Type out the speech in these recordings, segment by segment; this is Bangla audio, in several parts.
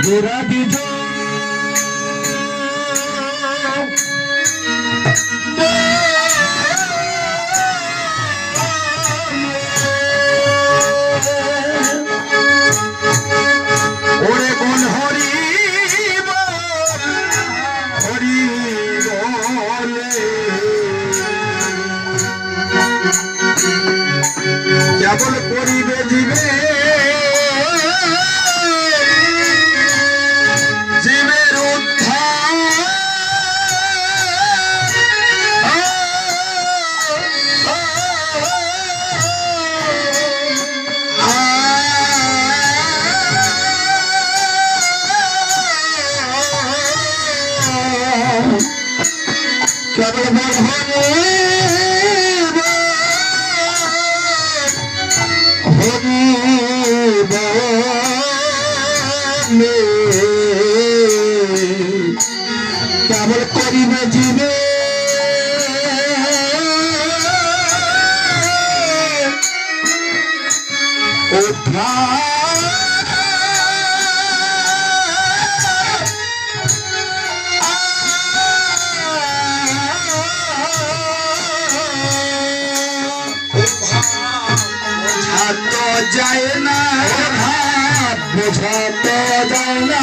মেরা বিজয় কেবল করিবে জীবে বোঝাতো যায় না বোঝাতো যায় না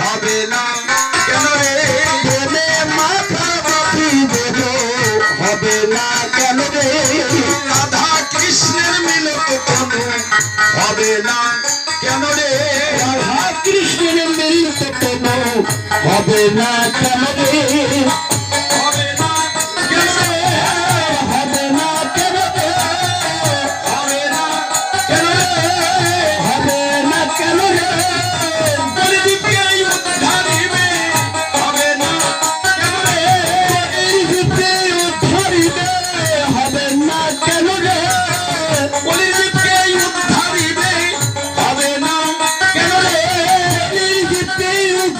হবে না। কেন রে? প্রেমে মাথা মাছি দেব হবে না। কেন রে? রাধা কৃষ্ণের মিলন কোনো হবে না। কেন রে? রাধা কৃষ্ণের মিলন কোনো হবে না। কেন রে?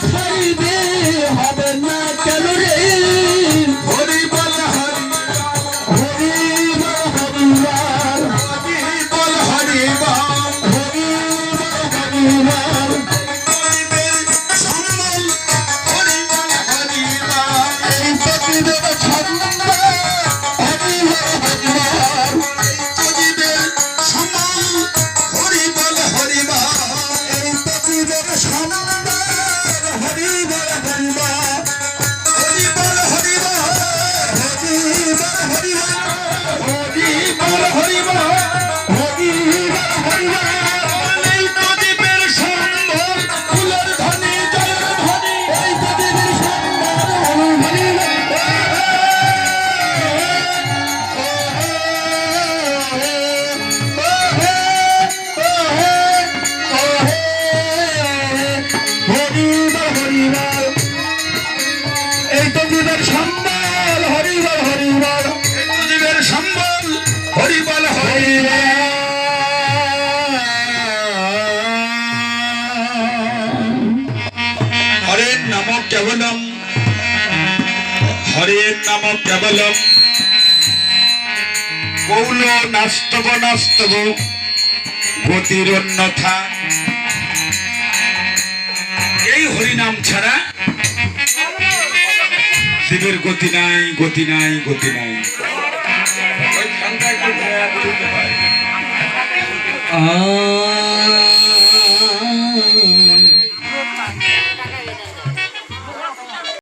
ছাইবে হবে না কেন রে হরিবল হরি হরিবল হরিবার হরিবল হরিবার হরিবল হরিবার Come on. এই তো দিদার সম্মান কেবলম। হরের নাম কেবলম। কৌল নাস্তব নাস্তব গতির অন্যথা এই হরিনাম ছাড়া শিবের গতি নাই গতি নাই গতি নাই। আ